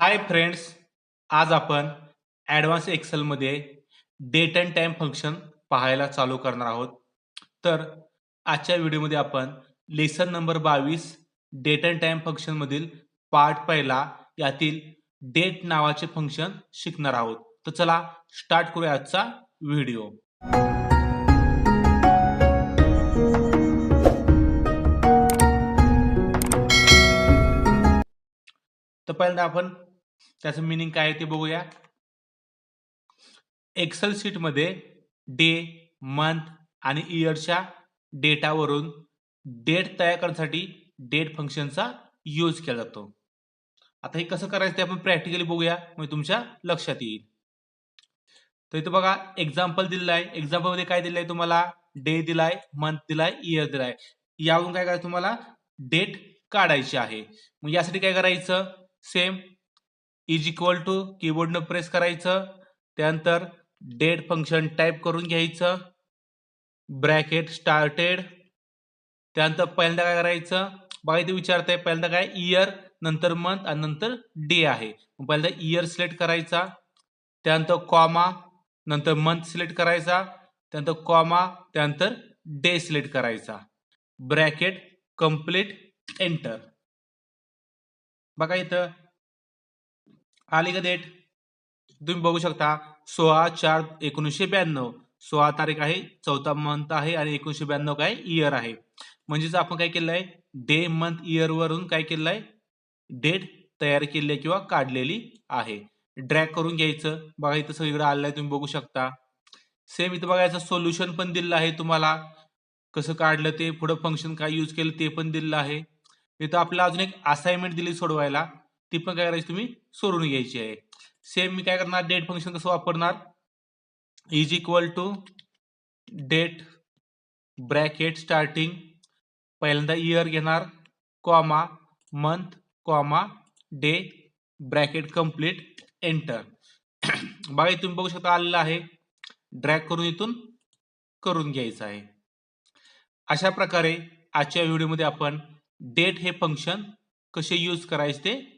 हाय friends आज आपण advance एक्सेलमध्ये डेट अँड टाइम फंक्शन पाहायला चालू करणार आहोत. तर आजच्या व्हिडिओमध्ये आपण लेसन नंबर बावीस डेट अँड टाइम फंक्शनमधील पार्ट पहिला यातील डेट नावाचे फंक्शन शिकणार आहोत. तर चला स्टार्ट करूया आजचा व्हिडिओ तर पहिल्यांदा आपण त्याचं मिनिंग काय आहे ते बघूया. एक्सेल शीटमध्ये डे मंथ आणि इयरच्या डेटावरून डेट तयार करण्यासाठी डेट फंक्शनचा यूज केला जातो. आता हे कसं करायचं ते आपण प्रॅक्टिकली बघूया म्हणजे तुमच्या लक्षात येईल. तर इथं बघा एक्झाम्पल दिलेलं आहे एक्झाम्पलमध्ये काय दिलंय तुम्हाला? डे दिलाय मंथ दिलाय इयर दिलाय. यावरून काय करायचं तुम्हाला? डेट काढायची आहे. मग यासाठी काय करायचं? सेम इज इक्वल टू कीबोर्डनं प्रेस करायचं. त्यानंतर डेट फंक्शन टाईप करून घ्यायचं. ब्रॅकेट स्टार्टेड त्यानंतर पहिल्यांदा काय करायचं? बघा इथे विचारतंय पहिल्यांदा काय? इयर नंतर मंथ आणि नंतर डे आहे. पहिल्यांदा इयर सिलेक्ट करायचा. त्यानंतर कॉमा नंतर मंथ सिलेक्ट करायचा. त्यानंतर कॉमा त्यानंतर डे सिलेक्ट करायचा. ब्रॅकेट कंप्लीट एंटर बघा इथं. आली का डेट तुम्ही बघू शकता सोळा चार एकोणीसशे ब्याण्णव. सोळा तारीख आहे चौथा मंथ आहे आणि एकोणीसशे ब्याण्णव काय इयर आहे. म्हणजेच आपण काय केलं आहे डे मंथ इयर वरून काय केलं आहे डेट तयार केली आहे किंवा काढलेली आहे. ड्रॅग करून घ्यायचं. बघा इथं सगळीकडे आलेलं आहे तुम्ही बघू शकता. सेम इथं बघायचं सोल्युशन पण दिलेलं आहे तुम्हाला. कसं काढलं ते पुढं फंक्शन काय यूज केलं ते पण दिलेलं आहे. इथं आपल्याला अजून एक असाइनमेंट दिली सोडवायला. ती पण काय करायची तुम्ही? सोडून घ्यायची आहे. सेम मी काय करणार? डेट फंक्शन कसं वापरणार? Is equal to date bracket starting पहिल्यांदा इयर घेणार comma month comma day bracket complete enter बाकी तुम्ही बघू शकता आलेलं आहे. ड्रॅग करून इथून करून घ्यायचं आहे. अशा प्रकारे आजच्या व्हिडिओमध्ये आपण डेट हे फंक्शन कसे यूज करायचे ते